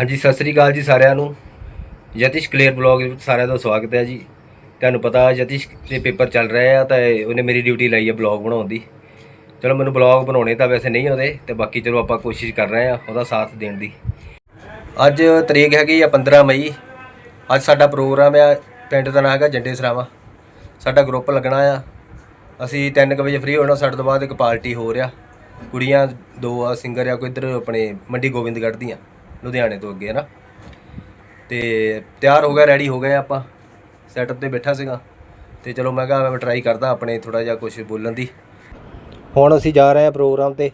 ਹਾਂਜੀ, ਸਤਿ ਸ੍ਰੀ ਅਕਾਲ ਜੀ ਸਾਰਿਆਂ ਨੂੰ। ਯਤਿਸ਼ ਕਲੀਅਰ ਬਲੌਗ ਵਿੱਚ ਸਾਰਿਆਂ ਦਾ ਸਵਾਗਤ ਹੈ ਜੀ। ਤੁਹਾਨੂੰ ਪਤਾ ਯਤਿਸ਼ ਦੇ ਪੇਪਰ ਚੱਲ ਰਹੇ ਆ ਤਾਂ ਉਹਨੇ ਮੇਰੀ ਡਿਊਟੀ ਲਾਈ ਹੈ ਬਲੌਗ ਬਣਾਉਣ ਦੀ। ਚਲੋ, ਮੈਨੂੰ ਬਲੌਗ ਬਣਾਉਣੇ ਤਾਂ ਵੈਸੇ ਨਹੀਂ ਆਉਂਦੇ, ਤੇ ਬਾਕੀ ਚਲੋ ਆਪਾਂ ਕੋਸ਼ਿਸ਼ ਕਰ ਰਹੇ ਆ ਉਹਦਾ ਸਾਥ ਦੇਣ ਦੀ। ਅੱਜ ਤਰੀਕ ਹੈਗੀ ਆ 15 ਮਈ। ਅੱਜ ਸਾਡਾ ਪ੍ਰੋਗਰਾਮ ਆ, ਪਿੰਡ ਦਾ ਨਾਂ ਹੈਗਾ ਜੰਡੇ ਸਰਾਵਾ। ਸਾਡਾ ਗਰੁੱਪ ਲੱਗਣਾ ਆ। ਅਸੀਂ 3 ਵਜੇ ਫ੍ਰੀ ਹੋਣਾ, ਸਾਡੇ ਤੋਂ ਬਾਅਦ ਇੱਕ ਪਾਰਟੀ ਹੋ ਰਿਹਾ। ਕੁੜੀਆਂ ਦੋ ਆ ਸਿੰਗਰ ਆ, ਕੋਈ ਇੱਧਰ ਆਪਣੇ ਮੰਡੀ ਗੋਬਿੰਦਗੜ੍ਹ ਦੀਆਂ। ਲੁਧਿਆਣੇ ਤੋਂ ਅੱਗੇ ਹੈ ਨਾ ਤੇ ਤਿਆਰ ਹੋ ਗਿਆ ਰੈਡੀ ਹੋ ਗਏ ਆਪਾਂ। ਸੈਟਅਪ ਤੇ ਬੈਠਾ ਸੀਗਾ। ਤੇ ਚਲੋ ਮੈਂ ਕਿਹਾ ਮੈਂ ਟਰਾਈ ਕਰਦਾ ਆਪਣੇ ਥੋੜਾ ਜਿਹਾ ਕੁਝ ਬੋਲਣ ਦੀ। ਹੁਣ ਅਸੀਂ ਜਾ ਰਹੇ ਹਾਂ ਪ੍ਰੋਗਰਾਮ ਤੇ।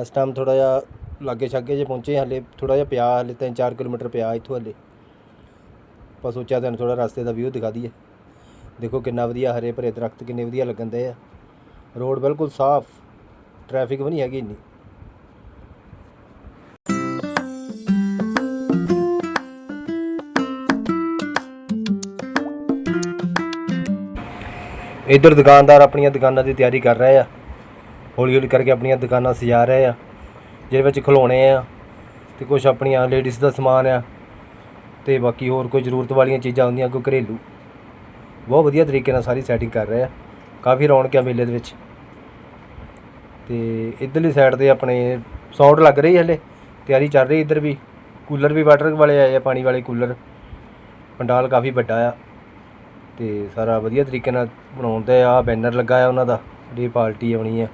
ਇਸ ਟਾਈਮ ਥੋੜਾ ਜਿਹਾ ਲਾਗੇ ਛਾਗੇ ਜੇ ਪਹੁੰਚੇ ਹਲੇ ਥੋੜਾ ਜਿਹਾ ਪਿਆ, ਹਲੇ 3-4 ਕਿਲੋਮੀਟਰ ਪਿਆ ਇੱਥੋਂ ਹਲੇ। ਆਪਾਂ ਸੋਚਿਆ ਤੁਹਾਨੂੰ ਥੋੜਾ ਰਸਤੇ ਦਾ ਵਿਊ ਦਿਖਾ ਦਈਏ। ਦੇਖੋ ਕਿੰਨਾ ਵਧੀਆ ਹਰੇ ਭਰੇ ਦਰਖਤ, ਕਿੰਨੇ ਵਧੀਆ ਲੱਗਣ ਦੇ ਆ। ਰੋਡ ਬਿਲਕੁਲ ਸਾਫ਼। ਟ੍ਰੈਫਿਕ ਵੀ ਨਹੀਂ ਹੈਗੀ ਇੰਨੀ। ਇੱਧਰ ਦੁਕਾਨਦਾਰ ਆਪਣੀਆਂ ਦੁਕਾਨਾਂ ਦੀ ਤਿਆਰੀ ਕਰ ਰਹੇ ਆ। ਹੌਲੀ ਹੌਲੀ ਕਰਕੇ ਆਪਣੀਆਂ ਦੁਕਾਨਾਂ ਸਜਾ ਰਹੇ ਆ। ਜਿਹਦੇ ਵਿੱਚ ਖਿਡੌਣੇ ਆ ਤੇ ਕੁਝ ਆਪਣੀਆਂ ਲੇਡੀਜ਼ ਦਾ ਸਮਾਨ ਆ ਤੇ ਬਾਕੀ ਹੋਰ ਕੋਈ ਜ਼ਰੂਰਤ ਵਾਲੀਆਂ ਚੀਜ਼ਾਂ ਹੁੰਦੀਆਂ, ਕੋਈ ਘਰੇਲੂ। ਬਹੁਤ ਵਧੀਆ ਤਰੀਕੇ ਨਾਲ ਸਾਰੀ ਸੈਟਿੰਗ ਕਰ ਰਹੇ ਆ। ਕਾਫੀ ਰੌਣਕ ਆ ਮੇਲੇ ਦੇ ਵਿੱਚ। ਤੇ ਇਧਰਲੀ ਸਾਈਡ ਤੇ ਆਪਣੇ ਸਾਊਂਡ ਲੱਗ ਰਹੀ ਹਲੇ। ਤਿਆਰੀ ਚੱਲ ਰਹੀ ਇੱਧਰ ਵੀ। ਕੂਲਰ ਵੀ ਵਾਟਰ ਵਾਲੇ ਆਏ ਆ, ਪਾਣੀ ਵਾਲੇ ਕੂਲਰ। ਪੰਡਾਲ ਕਾਫੀ ਵੱਡਾ ਆ। ਅਤੇ ਸਾਰਾ ਵਧੀਆ ਤਰੀਕੇ ਨਾਲ ਬਣਾਉਂਦੇ ਆ ਬੈਨਰ ਲੱਗਾ ਆ ਉਹਨਾਂ ਦਾ, ਜਿਹੜੀ ਪਾਰਟੀ ਆਉਣੀ ਆ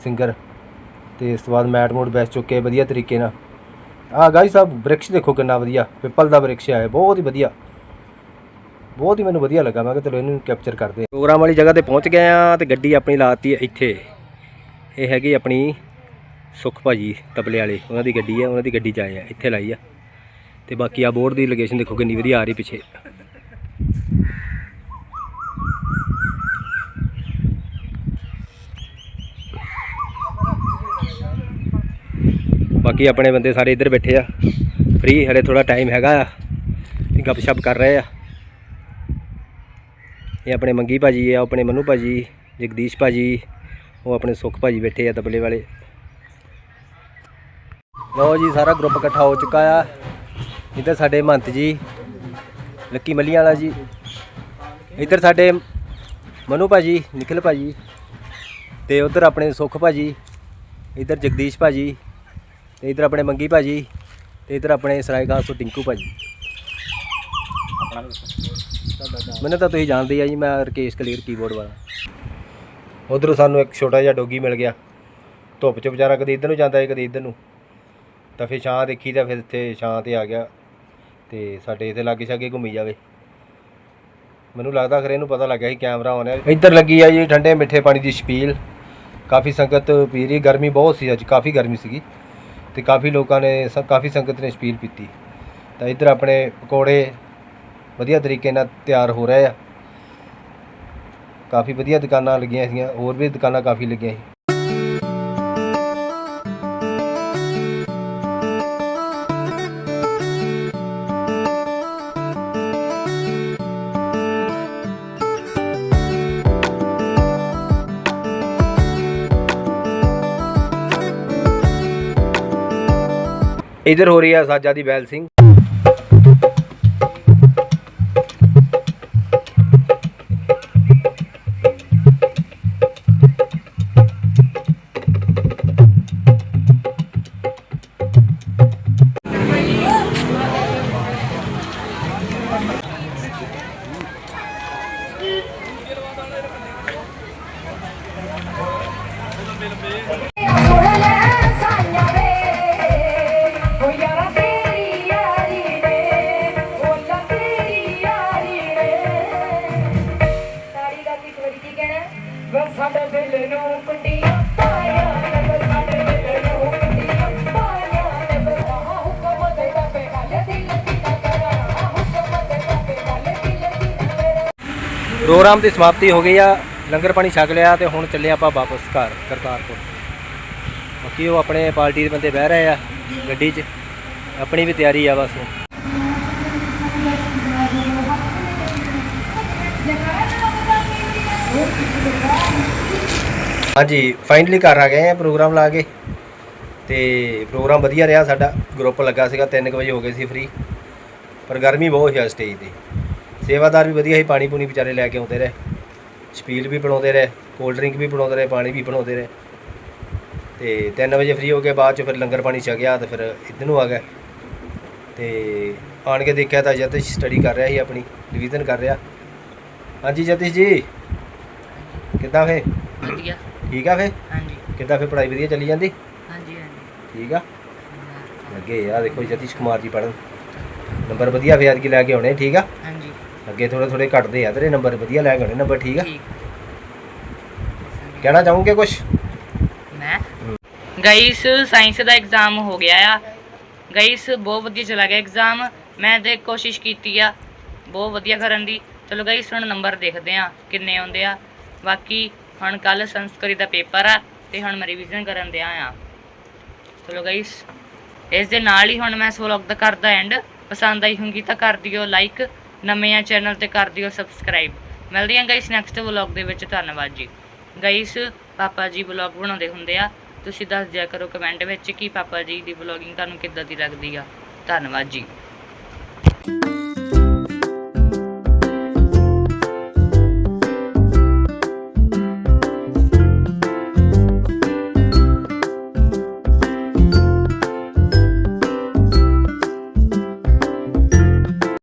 ਸਿੰਗਰ ਤੇ ਇਸ ਤੋਂ ਬਾਅਦ ਮੈਟ ਮੋਡ ਬੈਸ ਚੁੱਕੇ ਵਧੀਆ ਤਰੀਕੇ ਨਾਲ। ਆ ਗਾਈ ਸਾਹਿਬ ਬ੍ਰਿਕਸ਼ ਦੇਖੋ ਕਿੰਨਾ ਵਧੀਆ, ਪਿੱਪਲ ਦਾ ਬ੍ਰਿਕਸ਼ ਆਇਆ ਬਹੁਤ ਹੀ ਵਧੀਆ। ਬਹੁਤ ਹੀ ਮੈਨੂੰ ਵਧੀਆ ਲੱਗਾ, ਮੈਂ ਕਿਹਾ ਚਲੋ ਇਹਨੂੰ ਕੈਪਚਰ ਕਰਦੇ ਪ੍ਰੋਗਰਾਮ ਵਾਲੀ ਜਗ੍ਹਾ ਤੇ ਪਹੁੰਚ ਗਏ ਆ ਤੇ ਗੱਡੀ ਆਪਣੀ ਲਾਤੀ ਇੱਥੇ। ਇਹ ਹੈਗੀ ਆਪਣੀ ਸੁਖ ਭਾਜੀ ਤਬਲੇ ਵਾਲੇ, ਉਹਨਾਂ ਦੀ ਗੱਡੀ ਹੈ ਉਹਨਾਂ ਦੀ ਗੱਡੀ 'ਚ ਆਏ ਆ, ਇੱਥੇ ਲਾਈ ਆ। ਤੇ ਬਾਕੀ ਆ ਬੋਰਡ ਦੀ ਲੋਕੇਸ਼ਨ ਦੇਖੋ ਕਿੰਨੀ ਵਧੀਆ ਆ ਰਹੀ ਪਿੱਛੇ। ਬਾਕੀ ਆਪਣੇ ਬੰਦੇ ਸਾਰੇ ਇੱਧਰ ਬੈਠੇ ਆ। ਫ੍ਰੀ ਹਲੇ ਥੋੜਾ ਟਾਈਮ ਹੈਗਾ ਆ। ਤੇ ਗੱਪਸ਼ਪ ਕਰ ਰਹੇ ਆ। ਇਹ ਆਪਣੇ ਮੰਗੀ ਭਾਜੀ ਆ ਆਪਣੇ ਮਨੂ ਭਾਜੀ, ਜਗਦੀਸ਼ ਭਾਜੀ, ਉਹ ਆਪਣੇ ਸੁਖ ਭਾਜੀ ਬੈਠੇ ਆ ਤਬਲੇ ਵਾਲੇ। ਲਓ ਜੀ, ਸਾਰਾ ਗਰੁੱਪ ਇਕੱਠਾ ਹੋ ਚੁੱਕਾ ਆ। ਇੱਧਰ ਸਾਡੇ ਮਹੰਤ ਜੀ, ਲੱਕੀ ਮੱਲੀਆਂ ਵਾਲਾ ਜੀ। ਇੱਧਰ ਸਾਡੇ ਮਨੂ ਭਾਜੀ, ਨਿਖਿਲ ਭਾਜੀ ਤੇ ਉਧਰ ਆਪਣੇ ਸੁਖ ਭਾਜੀ, ਇੱਧਰ ਜਗਦੀਸ਼ ਭਾਜੀ। ਤੇ ਇੱਧਰ ਆਪਣੇ ਮੰਗੀ ਭਾਜੀ ਤੇ ਇੱਧਰ ਆਪਣੇ ਸਰਾਏ ਖਾਸ ਤੋਂ ਟਿੰਕੂ ਭਾਜੀ। ਮੈਨੂੰ ਤਾਂ ਤੁਸੀਂ ਜਾਣਦੇ ਆ ਜੀ, ਮੈਂ ਰਕੇਸ਼ ਕਲੀਰ ਕੀਬੋਰਡ ਵਾਲਾ। ਉਧਰੋਂ ਸਾਨੂੰ ਇੱਕ ਛੋਟਾ ਜਿਹਾ ਡੋਗੀ ਮਿਲ ਗਿਆ। ਧੁੱਪ 'ਚ ਵਿਚਾਰਾ ਕਦੇ ਇੱਧਰ ਨੂੰ ਜਾਂਦਾ ਹੈ, ਕਦੀ ਇੱਧਰ ਨੂੰ। ਤਾਂ ਫਿਰ ਛਾਂ ਦੇਖੀ ਤਾਂ ਫਿਰ ਇੱਥੇ ਛਾਂ ਤੇ ਆ ਗਿਆ ਤੇ ਸਾਡੇ ਇੱਥੇ ਲਾਗੇ ਛਾਗੇ ਘੁੰਮੀ ਜਾਵੇ। ਮੈਨੂੰ ਲੱਗਦਾ ਖਰੇ ਇਹਨੂੰ ਪਤਾ ਲੱਗਿਆ ਸੀ ਕੈਮਰਾ ਆਉਣਾ ਇੱਧਰ ਲੱਗੀ ਆ ਜੀ ਠੰਡੇ ਮਿੱਠੇ ਪਾਣੀ ਦੀ ਛਪੀਲ ਕਾਫੀ ਸੰਗਤ ਪੀ ਰਹੀ ਗਰਮੀ ਬਹੁਤ ਸੀ ਅੱਜ, ਕਾਫੀ ਗਰਮੀ ਸੀਗੀ। ਤੇ ਕਾਫੀ ਲੋਕਾਂ ਨੇ ਸ- ਕਾਫੀ ਸੰਗਤ ਨੇ ਛਪੀਲ ਪੀਤੀ ਤਾਂ ਇੱਧਰ ਆਪਣੇ ਪਕੌੜੇ ਵਧੀਆ ਤਰੀਕੇ ਨਾਲ ਤਿਆਰ ਹੋ ਰਹੇ ਆ। ਕਾਫੀ ਵਧੀਆ ਦੁਕਾਨਾਂ ਲੱਗੀਆਂ ਸੀਗੀਆਂ, ਹੋਰ ਵੀ ਦੁਕਾਨਾਂ ਕਾਫੀ ਲੱਗੀਆਂ ਸੀ। ਇਧਰ ਹੋ ਰਹੀ ਆ ਸਾਜਾ ਦੀ ਬੈਲ ਸਿੰਘ ਸੋਹਣਾ ਪ੍ਰੋਗਰਾਮ ਦੀ ਸਮਾਪਤੀ ਹੋ ਗਈ ਆ, ਲੰਗਰ ਪਾਣੀ ਛਕ ਲਿਆ ਤੇ ਹੁਣ ਚੱਲੇ ਆਪਾਂ ਵਾਪਸ ਘਰ, ਕਰਤਾਰਪੁਰ। ਬਾਕੀ ਉਹ ਆਪਣੇ ਪਾਰਟੀ ਦੇ ਬੰਦੇ ਬਹਿ ਰਹੇ ਆ ਗੱਡੀ 'ਚ। ਆਪਣੀ ਵੀ ਤਿਆਰੀ ਆ ਬਸ। ਹਾਂਜੀ ਫਾਈਨਲੀ ਘਰ ਆ ਗਏ ਆ, ਪ੍ਰੋਗਰਾਮ ਲਾ ਕੇ। ਤੇ ਪ੍ਰੋਗਰਾਮ ਵਧੀਆ ਰਿਹਾ ਸਾਡਾ। ਗਰੁੱਪ ਲੱਗਾ ਸੀਗਾ 3 ਵਜੇ ਹੋ ਗਏ ਸੀ ਫ੍ਰੀ ਪਰ ਗਰਮੀ ਬਹੁਤ ਸੀ ਸਟੇਜ ਤੇ। ਸੇਵਾਦਾਰ ਵੀ ਵਧੀਆ ਸੀ ਪਾਣੀ ਪੂਣੀ ਵਿਚਾਰੇ ਲੈ ਕੇ ਆਉਂਦੇ ਰਹੇ। ਸਪੀਲ ਵੀ ਬਣਾਉਂਦੇ ਰਹੇ ਕੋਲਡ ਡਰਿੰਕ ਵੀ ਬਣਾਉਂਦੇ ਰਹੇ ਪਾਣੀ ਵੀ ਬਣਾਉਂਦੇ ਰਹੇ। ਤੇ 3 ਵਜੇ ਫ੍ਰੀ ਹੋ ਕੇ ਬਾਅਦ ਚ ਫਿਰ ਲੰਗਰ ਪਾਣੀ ਛਕਿਆ ਤੇ ਫਿਰ ਇੱਧਰ ਨੂੰ ਆ ਗਏ ਤੇ ਆਣ ਕੇ ਦੇਖਿਆ ਤਾਂ ਜਤਿਸ਼ ਸਟੱਡੀ ਕਰ ਰਿਹਾ ਸੀ ਆਪਣੀ ਰਿਵੀਜ਼ਨ ਕਰ ਰਿਹਾ। ਹਾਂਜੀ ਜਤਿਸ਼ ਜੀ। ਕਿੱਦਾਂ ਫੇ? ਵਧੀਆ। ਠੀਕ ਆ ਫੇ? ਹਾਂਜੀ। ਕਿੱਦਾਂ ਫੇ ਪੜ੍ਹਾਈ ਵਧੀਆ ਚੱਲੀ ਜਾਂਦੀ? ਹਾਂਜੀ ਹਾਂਜੀ। ਠੀਕ ਆ? ਲੱਗੇ ਆ ਦੇਖੋ ਜਤਿਸ਼ ਕੁਮਾਰ ਜੀ ਪੜਨ ਨੰਬਰ ਵਧੀਆ ਫੇ ਅੱਜ ਲੈ ਕੇ ਆਉਣੇ ਠੀਕ ਆ? ਹਾਂਜੀ। ਅੱਗੇ ਥੋੜੇ ਥੋੜੇ ਘਟਦੇ ਆ ਤੇਰੇ ਨੰਬਰ ਵਧੀਆ ਲੈ ਆਉਣੇ ਨੰਬਰ ਠੀਕ ਆ? ਠੀਕ। ਕਹਿਣਾ ਚਾਹੋਗੇ ਕੁਝ ਮੈਂ? ਗਾਈਸ ਸਾਇੰਸ ਦਾ ਐਗਜ਼ਾਮ ਹੋ ਗਿਆ ਆ। ਗਾਈਸ ਬਹੁਤ ਵਧੀਆ ਚਲਾ ਗਿਆ ਐਗਜ਼ਾਮ ਮੈਂ ਤੇ ਕੋਸ਼ਿਸ਼ ਕੀਤੀ ਆ ਬਹੁਤ ਵਧੀਆ ਕਰਨ ਦੀ। ਚਲੋ ਗਾਈਸ ਹੁਣ ਨੰਬਰ ਦੇਖਦੇ ਆ ਕਿੰਨੇ ਆਉਂਦੇ ਆ। ਬਾਕੀ ਹੁਣ ਕੱਲ ਸੰਸਕ੍ਰਿਤ ਦਾ ਪੇਪਰ ਆ ਤੇ ਹੁਣ ਮੈਂ ਰਿਵੀਜ਼ਨ ਕਰਨ ਦਿਆ ਆ। ਚਲੋ ਗਾਈਸ ਇਸ ਦੇ ਨਾਲ ਹੀ ਹੁਣ ਮੈਂ ਇਸ ਵਲੌਗ ਦਾ ਕਰਦਾ ਐਂਡ ਪਸੰਦ ਆਈ ਹੋਊਗੀ ਤਾਂ ਕਰ ਦਿਓ ਲਾਈਕ ਨਵੇਂ ਆ ਚੈਨਲ ਤੇ ਕਰ ਦਿਓ ਸਬਸਕ੍ਰਾਈਬ ਮਿਲਦੇ ਹਾਂ ਗਾਈਸ ਨੈਕਸਟ ਵਲੌਗ ਦੇ ਵਿੱਚ। ਧੰਨਵਾਦ ਜੀ। ਗਾਈਸ ਪਾਪਾ ਜੀ ਵਲੌਗ ਬਣਾਉਂਦੇ ਹੁੰਦੇ ਆ। ਤੁਸੀਂ ਦੱਸ ਦਿਆ ਕਰੋ ਕਮੈਂਟ ਵਿੱਚ ਕਿ ਪਾਪਾ ਜੀ ਦੀ ਵਲੌਗਿੰਗ ਤੁਹਾਨੂੰ ਕਿੱਦਾਂ ਦੀ ਲੱਗਦੀ ਆ। ਧੰਨਵਾਦ ਜੀ।